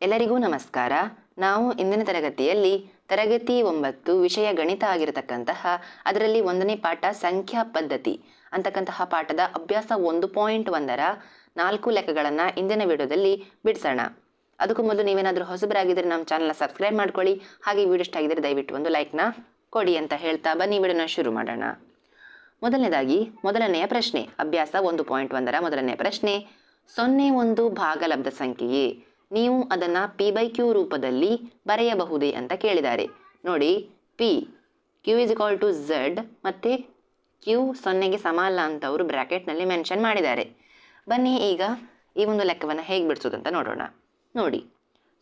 ಎಲ್ಲರಿಗೂ ನಮಸ್ಕಾರ. ನಾವು ಇಂದಿನ ತರಗತಿಯಲ್ಲಿ ತರಗತಿ ಒಂಬತ್ತು ವಿಷಯ ಗಣಿತ ಆಗಿರತಕ್ಕಂತಹ ಅದರಲ್ಲಿ ಒಂದನೇ ಪಾಠ ಸಂಖ್ಯಾ ಪದ್ಧತಿ ಅಂತಕ್ಕಂತಹ ಪಾಠದ ಅಭ್ಯಾಸ ಒಂದು ಪಾಯಿಂಟ್ ಒಂದರ ನಾಲ್ಕು ಲೆಕ್ಕಗಳನ್ನು ಇಂದಿನ ವಿಡಿಯೋದಲ್ಲಿ ಬಿಡಿಸೋಣ. ಅದಕ್ಕೂ ಮೊದಲು ನೀವೇನಾದರೂ ಹೊಸಬರಾಗಿದ್ದರೆ ನಮ್ಮ ಚಾನಲ್ನ ಸಬ್ಸ್ಕ್ರೈಬ್ ಮಾಡ್ಕೊಳ್ಳಿ. ಹಾಗೆ ವಿಡಿಯೋ ಇಷ್ಟ ಆಗಿದ್ದರೆ ದಯವಿಟ್ಟು ಒಂದು ಲೈಕ್ನ ಕೊಡಿ ಅಂತ ಹೇಳ್ತಾ ಬನ್ನಿ. ವಿಡಿಯೋನ ಶುರು ಮಾಡೋಣ. ಮೊದಲನೇದಾಗಿ ಮೊದಲನೆಯ ಪ್ರಶ್ನೆ. ಅಭ್ಯಾಸ ಒಂದು ಪಾಯಿಂಟ್ ಒಂದರ ಮೊದಲನೆಯ ಪ್ರಶ್ನೆ. ಸೊನ್ನೆ ಒಂದು ಭಾಗಲಬ್ಧ ಸಂಖ್ಯೆಯೇ? ನೀವು ಅದನ್ನು ಪಿ ಬೈ ಕ್ಯೂ ರೂಪದಲ್ಲಿ ಬರೆಯಬಹುದೇ ಅಂತ ಕೇಳಿದ್ದಾರೆ. ನೋಡಿ P Q is equal to Z ಮತ್ತು ಕ್ಯೂ ಸೊನ್ನೆಗೆ ಸಮ ಅಲ್ಲ ಅಂತ ಅವರು ಬ್ರ್ಯಾಕೆಟ್ನಲ್ಲಿ ಮೆನ್ಷನ್ ಮಾಡಿದ್ದಾರೆ. ಬನ್ನಿ ಈಗ ಈ ಒಂದು ಲೆಕ್ಕವನ್ನು ಹೇಗೆ ಬಿಡಿಸೋದಂತ ನೋಡೋಣ. ನೋಡಿ,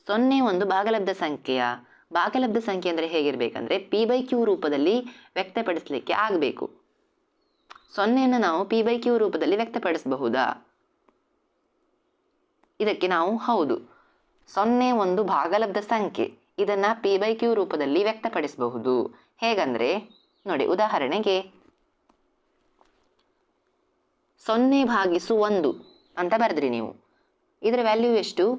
ಸೊನ್ನೆ ಒಂದು ಭಾಗಲಬ್ಧ ಸಂಖ್ಯೆಯ, ಭಾಗಲಬ್ಧ ಸಂಖ್ಯೆ ಅಂದರೆ ಹೇಗಿರಬೇಕಂದ್ರೆ ಪಿ ಬೈ ಕ್ಯೂ ರೂಪದಲ್ಲಿ ವ್ಯಕ್ತಪಡಿಸಲಿಕ್ಕೆ ಆಗಬೇಕು. ಸೊನ್ನೆಯನ್ನು ನಾವು ಪಿ ಬೈ ಕ್ಯೂ ರೂಪದಲ್ಲಿ ವ್ಯಕ್ತಪಡಿಸಬಹುದಾ? ಇದಕ್ಕೆ ನಾವು ಹೌದು. ಸೊನ್ನೆ ಒಂದು ಭಾಗಲಬ್ಧ ಸಂಖ್ಯೆ. ಇದನ್ನು ಪಿ ಬೈ ಕ್ಯೂ ರೂಪದಲ್ಲಿ ವ್ಯಕ್ತಪಡಿಸಬಹುದು. ಹೇಗಂದರೆ, ನೋಡಿ, ಉದಾಹರಣೆಗೆ ಸೊನ್ನೆ ಭಾಗಿಸು ಒಂದು ಅಂತ ಬರೆದ್ರಿ ನೀವು. ಇದರ ವ್ಯಾಲ್ಯೂ ಎಷ್ಟು?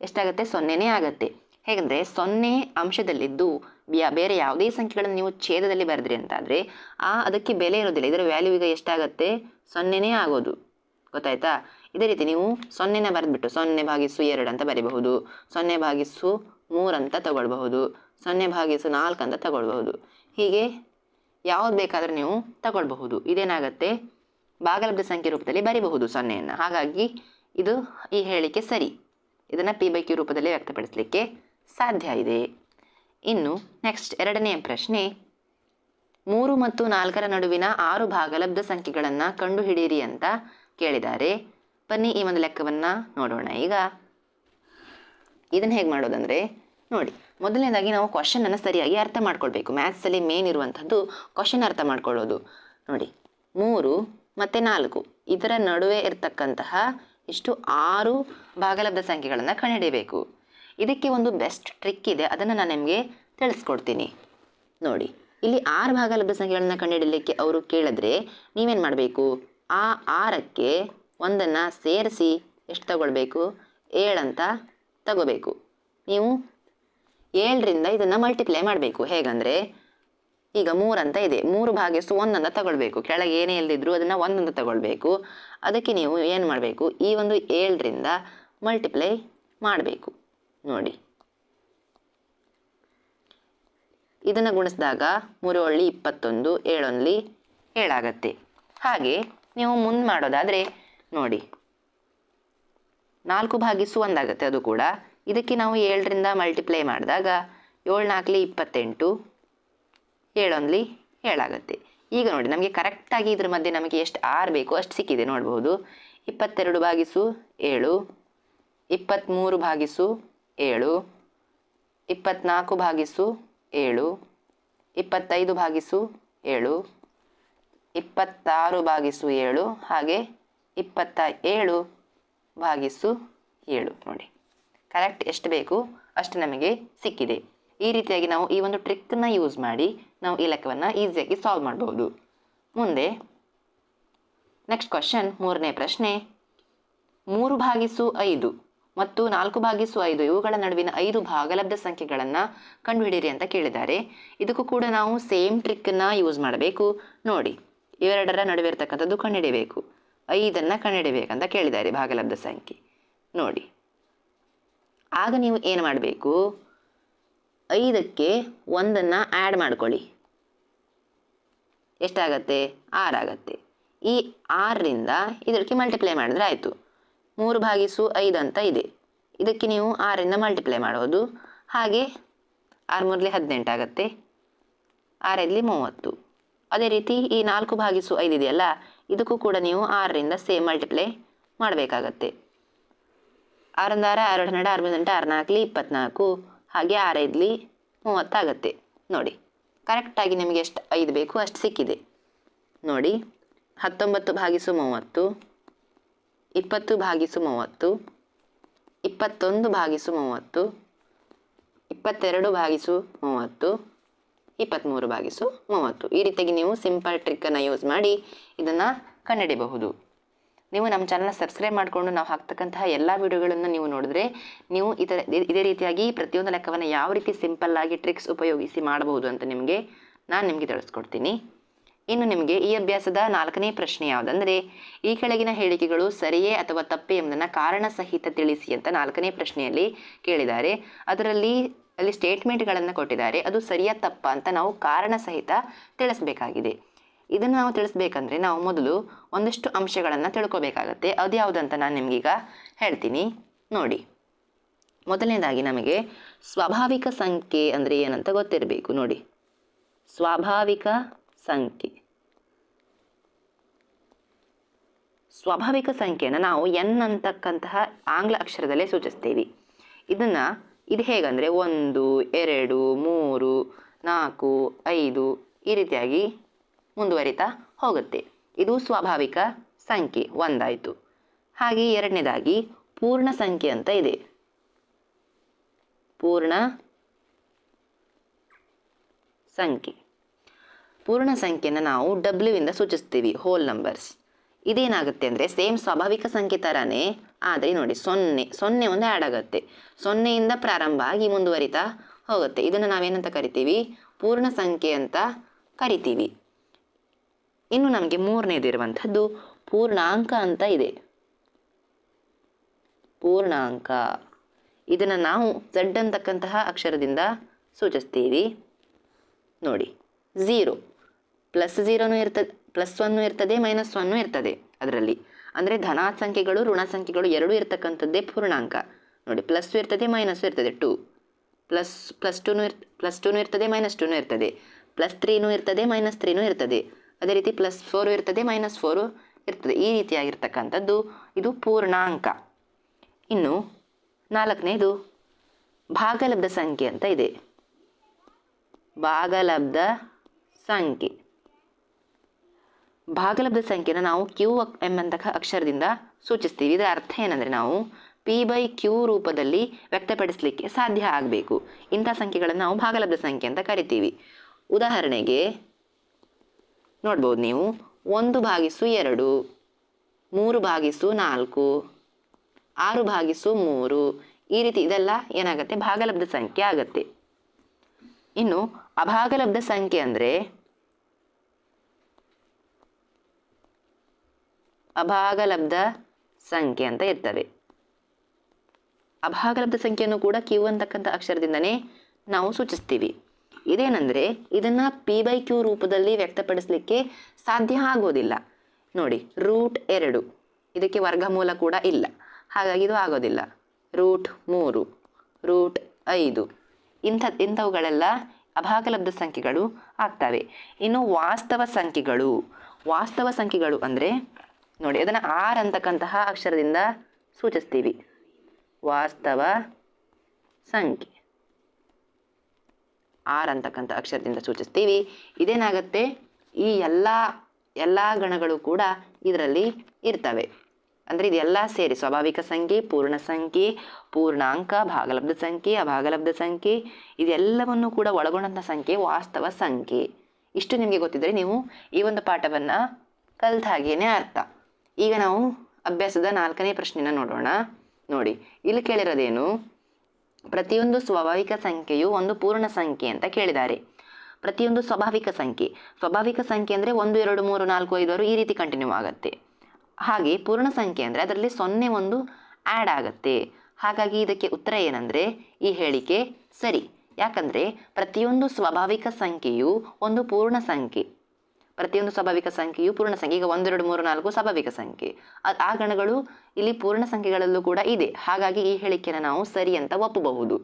ಎಷ್ಟಾಗುತ್ತೆ? ಸೊನ್ನೆನೇ ಆಗುತ್ತೆ. ಹೇಗಂದರೆ, ಸೊನ್ನೆ ಅಂಶದಲ್ಲಿದ್ದು ಬೇರೆ ಯಾವುದೇ ಸಂಖ್ಯೆಗಳನ್ನು ನೀವು ಛೇದದಲ್ಲಿ ಬರೆದ್ರಿ ಅಂತಾದರೆ, ಆ, ಅದಕ್ಕೆ ಬೆಲೆ ಇರೋದಿಲ್ಲ. ಇದರ ವ್ಯಾಲ್ಯೂ ಈಗ ಎಷ್ಟಾಗುತ್ತೆ? ಸೊನ್ನೆನೇ ಆಗೋದು. ಗೊತ್ತಾಯ್ತಾ? ಇದೇ ರೀತಿ ನೀವು ಸೊನ್ನೆನ ಬರೆದ್ಬಿಟ್ಟು ಸೊನ್ನೆ ಭಾಗಿಸು ಎರಡು ಅಂತ ಬರಿಬಹುದು. ಸೊನ್ನೆ ಭಾಗಿಸು ಮೂರು ಅಂತ ತಗೊಳ್ಬಹುದು. ಸೊನ್ನೆ ಭಾಗಿಸು ನಾಲ್ಕು ಅಂತ ತಗೊಳ್ಬಹುದು. ಹೀಗೆ ಯಾವ್ದು ಬೇಕಾದರೂ ನೀವು ತಗೊಳ್ಬಹುದು. ಇದೇನಾಗುತ್ತೆ? ಭಾಗಲಬ್ಧ ಸಂಖ್ಯೆ ರೂಪದಲ್ಲಿ ಬರಿಬಹುದು ಸೊನ್ನೆಯನ್ನು. ಹಾಗಾಗಿ ಇದು ಈ ಹೇಳಿಕೆ ಸರಿ. ಇದನ್ನು ಪಿ ಬೈ ಕ್ಯೂ ರೂಪದಲ್ಲಿ ವ್ಯಕ್ತಪಡಿಸಲಿಕ್ಕೆ ಸಾಧ್ಯ ಇದೆ. ಇನ್ನು ನೆಕ್ಸ್ಟ್ ಎರಡನೆಯ ಪ್ರಶ್ನೆ. ಮೂರು ಮತ್ತು ನಾಲ್ಕರ ನಡುವಿನ ಆರು ಭಾಗಲಬ್ಧ ಸಂಖ್ಯೆಗಳನ್ನು ಕಂಡುಹಿಡಿಯಿರಿ ಅಂತ ಕೇಳಿದ್ದಾರೆ. ಬನ್ನಿ ಈ ಒಂದು ಲೆಕ್ಕವನ್ನು ನೋಡೋಣ. ಈಗ ಇದನ್ನು ಹೇಗೆ ಮಾಡೋದಂದರೆ, ನೋಡಿ, ಮೊದಲನೇದಾಗಿ ನಾವು ಕ್ವಶನನ್ನು ಸರಿಯಾಗಿ ಅರ್ಥ ಮಾಡ್ಕೊಳ್ಬೇಕು. ಮ್ಯಾಥ್ಸಲ್ಲಿ ಮೇನ್ ಇರುವಂಥದ್ದು ಕ್ವಶನ್ ಅರ್ಥ ಮಾಡ್ಕೊಳ್ಳೋದು. ನೋಡಿ, ಮೂರು ಮತ್ತು ನಾಲ್ಕು, ಇದರ ನಡುವೆ ಇರತಕ್ಕಂತಹ ಇಷ್ಟು ಆರು ಭಾಗಲಬ್ಧ ಸಂಖ್ಯೆಗಳನ್ನು ಕಂಡುಹಿಡಿಯಬೇಕು. ಇದಕ್ಕೆ ಒಂದು ಬೆಸ್ಟ್ ಟ್ರಿಕ್ ಇದೆ, ಅದನ್ನು ನಾನು ನಿಮಗೆ ತಿಳಿಸ್ಕೊಡ್ತೀನಿ. ನೋಡಿ, ಇಲ್ಲಿ ಆರು ಭಾಗಲಬ್ಧ ಸಂಖ್ಯೆಗಳನ್ನು ಕಂಡುಹಿಡಲಿಕ್ಕೆ ಅವರು ಕೇಳಿದ್ರೆ ನೀವೇನು ಮಾಡಬೇಕು? ಆ ಆರಕ್ಕೆ ಒಂದನ್ನು ಸೇರಿಸಿ ಎಷ್ಟು ತಗೊಳ್ಬೇಕು? ಏಳಂತ ತಗೋಬೇಕು. ನೀವು ಏಳರಿಂದ ಇದನ್ನು ಮಲ್ಟಿಪ್ಲೈ ಮಾಡಬೇಕು. ಹೇಗಂದರೆ ಈಗ ಮೂರಂತ ಇದೆ. ಮೂರು ಭಾಗಿಸು ಒಂದಂತ ತಗೊಳ್ಬೇಕು. ಕೆಳಗೆ ಏನೇ ಇಲ್ದಿದ್ರು ಅದನ್ನು ಒಂದಂತ ತಗೊಳ್ಬೇಕು. ಅದಕ್ಕೆ ನೀವು ಏನು ಮಾಡಬೇಕು? ಈ ಒಂದು ಏಳರಿಂದ ಮಲ್ಟಿಪ್ಲೈ ಮಾಡಬೇಕು. ನೋಡಿ. ಇದನ್ನು ಗುಣಿಸಿದಾಗ ಮೂರು ಇಪ್ಪತ್ತೊಂದು ಏಳೊಂದ್ಲಿ ಏಳಾಗತ್ತೆ ಹಾಗೆ ನೀವು ಮುಂದೆ ಮಾಡೋದಾದರೆ ನೋಡಿ. ನಾಲ್ಕು ಭಾಗಿಸು ಒಂದಾಗುತ್ತೆ ಅದು ಕೂಡ. ಇದಕ್ಕೆ ನಾವು ಏಳರಿಂದ ಮಲ್ಟಿಪ್ಲೈ ಮಾಡಿದಾಗ ಏಳು ನಾಲ್ಕಲಿ ಇಪ್ಪತ್ತೆಂಟು, ಏಳೊಂದ್ಲಿ ಏಳಾಗುತ್ತೆ. ಈಗ ನೋಡಿ, ನಮಗೆ ಕರೆಕ್ಟಾಗಿ ಇದ್ರ ಮಧ್ಯೆ ನಮಗೆ ಎಷ್ಟು ಆರು ಬೇಕು ಅಷ್ಟು ಸಿಕ್ಕಿದೆ ನೋಡ್ಬೋದು. ಇಪ್ಪತ್ತೆರಡು ಭಾಗಿಸು ಏಳು ಇಪ್ಪತ್ತ್ಮೂರು ಭಾಗಿಸು ಏಳು ಇಪ್ಪತ್ತ್ನಾಲ್ಕು ಭಾಗಿಸು ಏಳು, ಇಪ್ಪತ್ತೈದು ಭಾಗಿಸು ಏಳು, ಇಪ್ಪತ್ತಾರು ಭಾಗಿಸು ಏಳು, ಹಾಗೆ ಇಪ್ಪತ್ತ ಏಳು ಭಾಗಿಸು ಏಳು ನೋಡಿ. ಕರೆಕ್ಟ್ ಎಷ್ಟು ಬೇಕು ಅಷ್ಟು ನಮಗೆ ಸಿಕ್ಕಿದೆ. ಈ ರೀತಿಯಾಗಿ ನಾವು ಈ ಒಂದು ಟ್ರಿಕ್ಕನ್ನು ಯೂಸ್ ಮಾಡಿ ನಾವು ಈ ಲೆಕ್ಕವನ್ನು ಈಸಿಯಾಗಿ ಸಾಲ್ವ್ ಮಾಡ್ಬೋದು. ಮುಂದೆ ನೆಕ್ಸ್ಟ್ ಕ್ವಶನ್ ಮೂರನೇ ಪ್ರಶ್ನೆ. ಮೂರು ಭಾಗಿಸು ಐದು ಮತ್ತು ನಾಲ್ಕು ಭಾಗಿಸು ಐದು ಇವುಗಳ ನಡುವಿನ ಐದು ಭಾಗಲಬ್ಧ ಸಂಖ್ಯೆಗಳನ್ನು ಕಂಡುಹಿಡಿಯಿರಿ ಅಂತ ಕೇಳಿದ್ದಾರೆ. ಇದಕ್ಕೂ ಕೂಡ ನಾವು ಸೇಮ್ ಟ್ರಿಕ್ಕನ್ನು ಯೂಸ್ ಮಾಡಬೇಕು. ನೋಡಿ, ಇವೆರಡರ ನಡುವೆ ಇರತಕ್ಕಂಥದ್ದು ಕಂಡುಹಿಡಿಯಬೇಕು. ಐದನ್ನು ಕಂಡುಹಿಡಿಯಬೇಕಂತ ಕೇಳಿದ್ದಾರೆ ಭಾಗಲಬ್ಧ ಸಂಖ್ಯೆ. ನೋಡಿ. ಆಗ ನೀವು ಏನು ಮಾಡಬೇಕು? ಐದಕ್ಕೆ ಒಂದನ್ನು ಆ್ಯಡ್ ಮಾಡ್ಕೊಳ್ಳಿ. ಎಷ್ಟಾಗತ್ತೆ? ಆರಾಗತ್ತೆ ಈ ಆರರಿಂದ ಇದಕ್ಕೆ ಮಲ್ಟಿಪ್ಲೈ ಮಾಡಿದ್ರೆ ಆಯಿತು. ಮೂರು ಭಾಗಿಸು ಐದು ಅಂತ ಇದೆ. ಇದಕ್ಕೆ ನೀವು ಆರರಿಂದ ಮಲ್ಟಿಪ್ಲೈ ಮಾಡೋದು. ಹಾಗೆ ಆರು ಮೂರಲಿ ಹದಿನೆಂಟು ಆಗುತ್ತೆ. ಆರೈದಲಿ ಮೂವತ್ತು. ಅದೇ ರೀತಿ ಈ ನಾಲ್ಕು ಭಾಗಿಸು ಐದು ಇದೆಯಲ್ಲ ಇದಕ್ಕೂ ಕೂಡ ನೀವು ಆರರಿಂದ ಸೇಮ್ ಮಲ್ಟಿಪ್ಲೈ ಮಾಡಬೇಕಾಗತ್ತೆ. ಆರೊಂದು ಆರು ಎರಡು ಹನ್ನೆರಡು ಆರು ಹದಿನೆಂಟು ಆರು ನಾಲ್ಕಲಿ ಇಪ್ಪತ್ತ್ನಾಲ್ಕು ಹಾಗೆ ಆರೈದಲಿ ಮೂವತ್ತಾಗತ್ತೆ. ನೋಡಿ ಕರೆಕ್ಟಾಗಿ ನಿಮಗೆ ಎಷ್ಟು ಐದು ಬೇಕು ಅಷ್ಟು ಸಿಕ್ಕಿದೆ. ನೋಡಿ, ಹತ್ತೊಂಬತ್ತು ಭಾಗಿಸು ಮೂವತ್ತು, ಇಪ್ಪತ್ತು ಭಾಗಿಸು ಮೂವತ್ತು, ಇಪ್ಪತ್ತೊಂದು ಭಾಗಿಸು ಮೂವತ್ತು, ಇಪ್ಪತ್ತೆರಡು ಭಾಗಿಸು ಮೂವತ್ತು ಇಪ್ಪತ್ತ್ಮೂರು ಭಾಗಿಸು ಮೂವತ್ತು. ಈ ರೀತಿಯಾಗಿ ನೀವು ಸಿಂಪಲ್ ಟ್ರಿಕ್ಕನ್ನು ಯೂಸ್ ಮಾಡಿ ಇದನ್ನು ಕಂಡುಹಿಡಿಯಬಹುದು. ನೀವು ನಮ್ಮ ಚಾನಲ್ನ ಸಬ್ಸ್ಕ್ರೈಬ್ ಮಾಡಿಕೊಂಡು ನಾವು ಹಾಕ್ತಕ್ಕಂತಹ ಎಲ್ಲ ವಿಡಿಯೋಗಳನ್ನು ನೀವು ನೋಡಿದ್ರೆ ನೀವು ಇತರ ಇದೇ ರೀತಿಯಾಗಿ ಪ್ರತಿಯೊಂದು ಲೆಕ್ಕವನ್ನು ಯಾವ ರೀತಿ ಸಿಂಪಲ್ ಆಗಿ ಟ್ರಿಕ್ಸ್ ಉಪಯೋಗಿಸಿ ಮಾಡಬಹುದು ಅಂತ ನಿಮಗೆ ನಾನು ನಿಮಗೆ ತಿಳಿಸ್ಕೊಡ್ತೀನಿ. ಇನ್ನು ನಿಮಗೆ ಈ ಅಭ್ಯಾಸದ ನಾಲ್ಕನೇ ಪ್ರಶ್ನೆ ಯಾವುದಂದರೆ, ಈ ಕೆಳಗಿನ ಹೇಳಿಕೆಗಳು ಸರಿಯೇ ಅಥವಾ ತಪ್ಪೇ ಎಂಬುದನ್ನು ಕಾರಣ ಸಹಿತ ತಿಳಿಸಿ ಅಂತ ನಾಲ್ಕನೇ ಪ್ರಶ್ನೆಯಲ್ಲಿ ಕೇಳಿದ್ದಾರೆ. ಅದರಲ್ಲಿ ಅಲ್ಲಿ ಸ್ಟೇಟ್ಮೆಂಟ್ಗಳನ್ನು ಕೊಟ್ಟಿದ್ದಾರೆ. ಅದು ಸರಿಯಾ ತಪ್ಪ ಅಂತ ನಾವು ಕಾರಣ ಸಹಿತ ತಿಳಿಸ್ಬೇಕಾಗಿದೆ. ಇದನ್ನು ನಾವು ತಿಳಿಸ್ಬೇಕಂದ್ರೆ ನಾವು ಮೊದಲು ಒಂದಷ್ಟು ಅಂಶಗಳನ್ನು ತಿಳ್ಕೊಬೇಕಾಗತ್ತೆ. ಅದು ಯಾವುದಂತ ನಾನು ನಿಮಗೀಗ ಹೇಳ್ತೀನಿ. ನೋಡಿ. ಮೊದಲನೇದಾಗಿ ನಮಗೆ ಸ್ವಾಭಾವಿಕ ಸಂಖ್ಯೆ ಅಂದರೆ ಏನಂತ ಗೊತ್ತಿರಬೇಕು. ನೋಡಿ. ಸ್ವಾಭಾವಿಕ ಸಂಖ್ಯೆ. ಸ್ವಾಭಾವಿಕ ಸಂಖ್ಯೆಯನ್ನು ನಾವು ಎನ್ ಅಂತಕ್ಕಂತಹ ಆಂಗ್ಲ ಅಕ್ಷರದಲ್ಲೇ ಸೂಚಿಸ್ತೀವಿ. ಇದನ್ನು ಇದು ಹೇಗಂದರೆ ಒಂದು, ಎರಡು, ಮೂರು, ನಾಲ್ಕು, ಐದು ಈ ರೀತಿಯಾಗಿ ಮುಂದುವರಿತಾ ಹೋಗುತ್ತೆ. ಇದು ಸ್ವಾಭಾವಿಕ ಸಂಖ್ಯೆ ಒಂದಾಯಿತು. ಹಾಗೆ ಎರಡನೇದಾಗಿ ಪೂರ್ಣ ಸಂಖ್ಯೆ ಅಂತ ಇದೆ. ಪೂರ್ಣ ಸಂಖ್ಯೆ. ಪೂರ್ಣ ಸಂಖ್ಯೆನ ನಾವು ಡಬ್ಲ್ಯೂ ಇಂದ ಸೂಚಿಸ್ತೀವಿ ಹೋಲ್ ನಂಬರ್ಸ್ ಇದೇನಾಗುತ್ತೆ ಅಂದರೆ ಸೇಮ್ ಸ್ವಾಭಾವಿಕ ಸಂಖ್ಯೆ ಥರನೇ ಆದರೆ ನೋಡಿ ಸೊನ್ನೆ ಸೊನ್ನೆ ಒಂದು ಆ್ಯಡ್ ಆಗುತ್ತೆ. ಸೊನ್ನೆಯಿಂದ ಪ್ರಾರಂಭ ಆಗಿ ಮುಂದುವರಿತಾ ಹೋಗುತ್ತೆ. ಇದನ್ನು ನಾವೇನಂತ ಕರಿತೀವಿ? ಪೂರ್ಣ ಸಂಖ್ಯೆ ಅಂತ ಕರಿತೀವಿ. ಇನ್ನು ನಮಗೆ ಮೂರನೇದಿರುವಂಥದ್ದು ಪೂರ್ಣಾಂಕ ಅಂತ ಇದೆ. ಪೂರ್ಣಾಂಕ. ಇದನ್ನು ನಾವು ಝಡ್ ಅಂತಕ್ಕಂತಹ ಅಕ್ಷರದಿಂದ ಸೂಚಿಸ್ತೀವಿ. ನೋಡಿ ಝೀರೋ ಪ್ಲಸ್ ಝೀರೋನೂ ಇರ್ತದೆ. ಪ್ಲಸ್ ಒನ್ನು ಇರ್ತದೆ ಮೈನಸ್ ಒನ್ನು ಇರ್ತದೆ ಅದರಲ್ಲಿ. ಅಂದರೆ ಧನ ಸಂಖ್ಯೆಗಳು ಋಣ ಸಂಖ್ಯೆಗಳು ಎರಡೂ ಇರ್ತಕ್ಕಂಥದ್ದೇ ಪೂರ್ಣಾಂಕ. ನೋಡಿ ಪ್ಲಸ್ಸು ಇರ್ತದೆ ಮೈನಸ್ಸು ಇರ್ತದೆ ಟು ಪ್ಲಸ್ ಪ್ಲಸ್ ಟೂನು ಇರ್ ಪ್ಲಸ್ ಟೂನು ಇರ್ತದೆ ಮೈನಸ್ ಟೂನು ಇರ್ತದೆ. ಪ್ಲಸ್ ತ್ರೀನೂ ಇರ್ತದೆ ಮೈನಸ್ ತ್ರೀನೂ ಇರ್ತದೆ. ಅದೇ ರೀತಿ ಪ್ಲಸ್ ಫೋರು ಇರ್ತದೆ ಮೈನಸ್ ಫೋರು ಇರ್ತದೆ. ಈ ರೀತಿಯಾಗಿರ್ತಕ್ಕಂಥದ್ದು ಇದು ಪೂರ್ಣಾಂಕ. ಇನ್ನು ನಾಲ್ಕನೇದು ಭಾಗಲಬ್ಧ ಸಂಖ್ಯೆ ಅಂತ ಇದೆ. ಭಾಗಲಬ್ಧ ಸಂಖ್ಯೆ. ಭಾಗಲಬ್ಧ ಸಂಖ್ಯೆನ ನಾವು ಕ್ಯೂ ಎಂಬಂತಹ ಅಕ್ಷರದಿಂದ ಸೂಚಿಸ್ತೀವಿ. ಇದರ ಅರ್ಥ ಏನಂದರೆ ನಾವು ಪಿ ಬೈ ಕ್ಯೂ ರೂಪದಲ್ಲಿ ವ್ಯಕ್ತಪಡಿಸಲಿಕ್ಕೆ ಸಾಧ್ಯ ಆಗಬೇಕು. ಇಂಥ ಸಂಖ್ಯೆಗಳನ್ನು ನಾವು ಭಾಗಲಬ್ಧ ಸಂಖ್ಯೆ ಅಂತ ಕರಿತೀವಿ. ಉದಾಹರಣೆಗೆ ನೋಡ್ಬೋದು ನೀವು, ಒಂದು ಭಾಗಿಸು ಎರಡು, ಮೂರು ಭಾಗಿಸು ನಾಲ್ಕು, ಆರು ಭಾಗಿಸು ಮೂರು, ಈ ರೀತಿ ಇದೆಲ್ಲ ಏನಾಗುತ್ತೆ? ಭಾಗಲಬ್ಧ ಸಂಖ್ಯೆ ಆಗುತ್ತೆ. ಇನ್ನು ಅಭಾಗಲಬ್ಧ ಸಂಖ್ಯೆ ಅಂದರೆ ಅಭಾಗಲಬ್ಧ ಸಂಖ್ಯೆ ಅಂತ ಇರ್ತವೆ. ಅಭಾಗಲಬ್ಧ ಸಂಖ್ಯೆಯನ್ನು ಕೂಡ ಕ್ಯೂ ಅಂತಕ್ಕಂಥ ಅಕ್ಷರದಿಂದನೇ ನಾವು ಸೂಚಿಸ್ತೀವಿ. ಇದೇನೆಂದರೆ ಇದನ್ನು ಪಿ ಬೈ ಕ್ಯೂ ರೂಪದಲ್ಲಿ ವ್ಯಕ್ತಪಡಿಸಲಿಕ್ಕೆ ಸಾಧ್ಯ ಆಗೋದಿಲ್ಲ. ನೋಡಿ ರೂಟ್ ಎರಡು. ಇದಕ್ಕೆ ವರ್ಗಮೂಲ ಕೂಡ ಇಲ್ಲ. ಹಾಗಾಗಿ ಇದು ಆಗೋದಿಲ್ಲ. ರೂಟ್ ಮೂರು ರೂಟ್ ಐದು. ಇಂಥ, ಇಂಥವುಗಳೆಲ್ಲ ಅಭಾಗಲಬ್ಧ ಸಂಖ್ಯೆಗಳು ಆಗ್ತವೆ. ಇನ್ನು ವಾಸ್ತವ ಸಂಖ್ಯೆಗಳು. ವಾಸ್ತವ ಸಂಖ್ಯೆಗಳು ಅಂದರೆ ನೋಡಿ, ಅದನ್ನು ಆರ್ ಅಂತಕ್ಕಂತಹ ಅಕ್ಷರದಿಂದ ಸೂಚಿಸ್ತೀವಿ. ವಾಸ್ತವ ಸಂಖ್ಯೆ. ಆರ್ ಅಂತಕ್ಕಂಥ ಅಕ್ಷರದಿಂದ ಸೂಚಿಸ್ತೀವಿ. ಇದೇನಾಗುತ್ತೆ? ಈ ಎಲ್ಲ ಎಲ್ಲ ಗಣಗಳು ಕೂಡ ಇದರಲ್ಲಿ ಇರ್ತವೆ. ಅಂದರೆ ಇದೆಲ್ಲ ಸೇರಿ ಸ್ವಾಭಾವಿಕ ಸಂಖ್ಯೆ, ಪೂರ್ಣ ಸಂಖ್ಯೆ, ಪೂರ್ಣಾಂಕ, ಭಾಗಲಬ್ಧ ಸಂಖ್ಯೆ, ಅಭಾಗಲಬ್ಧ ಸಂಖ್ಯೆ, ಇದೆಲ್ಲವನ್ನು ಕೂಡ ಒಳಗೊಂಡಂಥ ಸಂಖ್ಯೆ ವಾಸ್ತವ ಸಂಖ್ಯೆ. ಇಷ್ಟು ನಿಮಗೆ ಗೊತ್ತಿದ್ದರೆ ನೀವು ಈ ಒಂದು ಪಾಠವನ್ನು ಕಲ್ತ ಹಾಗೇನೆ ಅರ್ಥ. ಈಗ ನಾವು ಅಭ್ಯಾಸದ ನಾಲ್ಕನೇ ಪ್ರಶ್ನೆನ ನೋಡೋಣ. ನೋಡಿ, ಇಲ್ಲಿ ಕೇಳಿರೋದೇನು? ಪ್ರತಿಯೊಂದು ಸ್ವಾಭಾವಿಕ ಸಂಖ್ಯೆಯು ಒಂದು ಪೂರ್ಣ ಸಂಖ್ಯೆ ಅಂತ ಕೇಳಿದ್ದಾರೆ. ಪ್ರತಿಯೊಂದು ಸ್ವಾಭಾವಿಕ ಸಂಖ್ಯೆ. ಸ್ವಾಭಾವಿಕ ಸಂಖ್ಯೆ ಅಂದರೆ ಒಂದು, ಎರಡು, ಮೂರು, ನಾಲ್ಕು, ಐದು, ಆರು ಈ ರೀತಿ ಕಂಟಿನ್ಯೂ ಆಗುತ್ತೆ. ಹಾಗೆ ಪೂರ್ಣ ಸಂಖ್ಯೆ ಅಂದರೆ ಅದರಲ್ಲಿ ಸೊನ್ನೆ ಒಂದು ಆ್ಯಡ್ ಆಗುತ್ತೆ. ಹಾಗಾಗಿ ಇದಕ್ಕೆ ಉತ್ತರ ಏನಂದರೆ ಈ ಹೇಳಿಕೆ ಸರಿ. ಯಾಕಂದರೆ ಪ್ರತಿಯೊಂದು ಸ್ವಾಭಾವಿಕ ಸಂಖ್ಯೆಯು ಒಂದು ಪೂರ್ಣ ಸಂಖ್ಯೆ. ಪ್ರತಿಯೊಂದು ಸ್ವಾಭಾವಿಕ ಸಂಖ್ಯೆಯು ಪೂರ್ಣ ಸಂಖ್ಯೆ, ಈಗ ಒಂದೆರಡು, ಮೂರು, ನಾಲ್ಕು ಸ್ವಾಭಾವಿಕ ಸಂಖ್ಯೆ. ಆ ಗಣಗಳು ಇಲ್ಲಿ ಪೂರ್ಣ ಸಂಖ್ಯೆಗಳಲ್ಲೂ ಕೂಡ ಇದೆ. ಹಾಗಾಗಿ ಈ ಹೇಳಿಕೆಯನ್ನು ನಾವು ಸರಿ ಅಂತ ಒಪ್ಪಬಹುದು.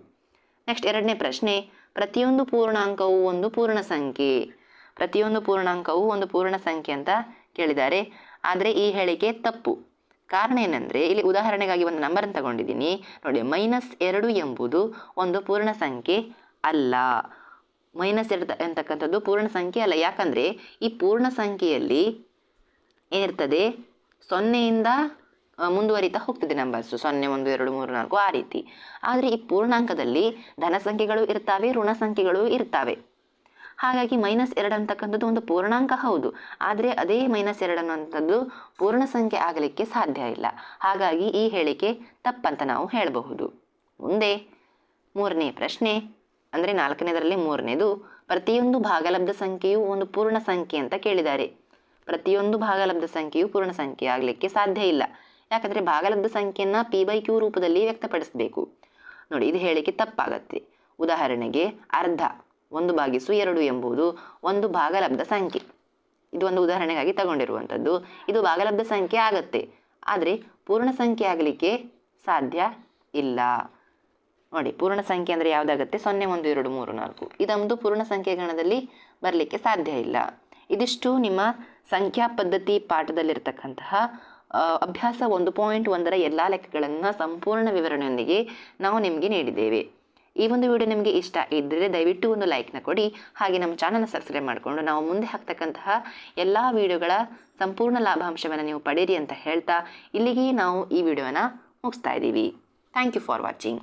ನೆಕ್ಸ್ಟ್ ಎರಡನೇ ಪ್ರಶ್ನೆ, ಪ್ರತಿಯೊಂದು ಪೂರ್ಣಾಂಕವು ಒಂದು ಪೂರ್ಣ ಸಂಖ್ಯೆ. ಪ್ರತಿಯೊಂದು ಪೂರ್ಣಾಂಕವು ಒಂದು ಪೂರ್ಣ ಸಂಖ್ಯೆ ಅಂತ ಕೇಳಿದ್ದಾರೆ. ಆದರೆ ಈ ಹೇಳಿಕೆ ತಪ್ಪು. ಕಾರಣ ಏನಂದರೆ, ಇಲ್ಲಿ ಉದಾಹರಣೆಗಾಗಿ ಒಂದು ನಂಬರನ್ನು ತಗೊಂಡಿದ್ದೀನಿ. ನೋಡಿ ಮೈನಸ್ ಎರಡು ಎಂಬುದು ಒಂದು ಪೂರ್ಣ ಸಂಖ್ಯೆ ಅಲ್ಲ. ಮೈನಸ್ ಎರಡು ಅಂತಕ್ಕಂಥದ್ದು ಪೂರ್ಣ ಸಂಖ್ಯೆ ಅಲ್ಲ. ಯಾಕಂದರೆ ಈ ಪೂರ್ಣ ಸಂಖ್ಯೆಯಲ್ಲಿ ಏನಿರ್ತದೆ? ಸೊನ್ನೆಯಿಂದ ಮುಂದುವರಿತಾ ಹೋಗ್ತದೆ ನಂಬರ್ಸು. ಸೊನ್ನೆ, ಒಂದು, ಎರಡು, ಮೂರು, ನಾಲ್ಕು, ಆ ರೀತಿ. ಆದರೆ ಈ ಪೂರ್ಣಾಂಕದಲ್ಲಿ ಧನ ಸಂಖ್ಯೆಗಳು ಇರ್ತಾವೆ, ಋಣ ಸಂಖ್ಯೆಗಳು ಇರ್ತಾವೆ. ಹಾಗಾಗಿ ಮೈನಸ್ ಎರಡು ಅಂತಕ್ಕಂಥದ್ದು ಒಂದು ಪೂರ್ಣಾಂಕ ಹೌದು. ಆದರೆ ಅದೇ ಮೈನಸ್ ಎರಡು ಅನ್ನುವಂಥದ್ದು ಪೂರ್ಣ ಸಂಖ್ಯೆ ಆಗಲಿಕ್ಕೆ ಸಾಧ್ಯ ಇಲ್ಲ. ಹಾಗಾಗಿ ಈ ಹೇಳಿಕೆ ತಪ್ಪಂತ ನಾವು ಹೇಳಬಹುದು. ಮುಂದೆ ಮೂರನೇ ಪ್ರಶ್ನೆ. ಅಂದರೆ ನಾಲ್ಕನೇದರಲ್ಲಿ ಮೂರನೇದು, ಪ್ರತಿಯೊಂದು ಭಾಗಲಬ್ಧ ಸಂಖ್ಯೆಯು ಒಂದು ಪೂರ್ಣ ಸಂಖ್ಯೆ ಅಂತ ಕೇಳಿದ್ದಾರೆ. ಪ್ರತಿಯೊಂದು ಭಾಗಲಬ್ಧ ಸಂಖ್ಯೆಯು ಪೂರ್ಣ ಸಂಖ್ಯೆ ಆಗಲಿಕ್ಕೆ ಸಾಧ್ಯ ಇಲ್ಲ. ಯಾಕಂದರೆ ಭಾಗಲಬ್ಧ ಸಂಖ್ಯೆಯನ್ನು ಪಿ ಬೈ ಕ್ಯೂ ರೂಪದಲ್ಲಿ ವ್ಯಕ್ತಪಡಿಸಬೇಕು. ನೋಡಿ, ಇದು ಹೇಳಿಕೆ ತಪ್ಪಾಗತ್ತೆ. ಉದಾಹರಣೆಗೆ ಅರ್ಧ, ಒಂದು ಭಾಗಿಸು ಎರಡು ಎಂಬುದು ಒಂದು ಭಾಗಲಬ್ಧ ಸಂಖ್ಯೆ. ಇದು ಒಂದು ಉದಾಹರಣೆಗಾಗಿ ತಗೊಂಡಿರುವಂಥದ್ದು. ಇದು ಭಾಗಲಬ್ಧ ಸಂಖ್ಯೆ ಆಗತ್ತೆ. ಆದರೆ ಪೂರ್ಣ ಸಂಖ್ಯೆ ಆಗಲಿಕ್ಕೆ ಸಾಧ್ಯ ಇಲ್ಲ. ನೋಡಿ, ಪೂರ್ಣ ಸಂಖ್ಯೆ ಅಂದರೆ ಯಾವುದಾಗುತ್ತೆ? ಸೊನ್ನೆ, ಒಂದು, ಎರಡು, ಮೂರು, ನಾಲ್ಕು. ಇದೊಂದು ಪೂರ್ಣ ಸಂಖ್ಯೆ ಗಣದಲ್ಲಿ ಬರಲಿಕ್ಕೆ ಸಾಧ್ಯ ಇಲ್ಲ. ಇದಿಷ್ಟು ನಿಮ್ಮ ಸಂಖ್ಯಾ ಪದ್ಧತಿ ಪಾಠದಲ್ಲಿರ್ತಕ್ಕಂತಹ ಅಭ್ಯಾಸ ಒಂದು ಪಾಯಿಂಟ್ ಒಂದರ ಎಲ್ಲ ಲೆಕ್ಕಗಳನ್ನು ಸಂಪೂರ್ಣ ವಿವರಣೆಯೊಂದಿಗೆ ನಾವು ನಿಮಗೆ ನೀಡಿದ್ದೇವೆ. ಈ ಒಂದು ವಿಡಿಯೋ ನಿಮಗೆ ಇಷ್ಟ ಇದ್ದರೆ ದಯವಿಟ್ಟು ಒಂದು ಲೈಕ್ನ ಕೊಡಿ. ಹಾಗೆ ನಮ್ಮ ಚಾನಲ್ನ ಸಬ್ಸ್ಕ್ರೈಬ್ ಮಾಡಿಕೊಂಡು ನಾವು ಮುಂದೆ ಹಾಕ್ತಕ್ಕಂತಹ ಎಲ್ಲ ವಿಡಿಯೋಗಳ ಸಂಪೂರ್ಣ ಲಾಭಾಂಶವನ್ನು ನೀವು ಪಡೀರಿ ಅಂತ ಹೇಳ್ತಾ ಇಲ್ಲಿಗೆ ನಾವು ಈ ವಿಡಿಯೋನ ಮುಗಿಸ್ತಾ ಇದ್ದೀವಿ. Thank you for watching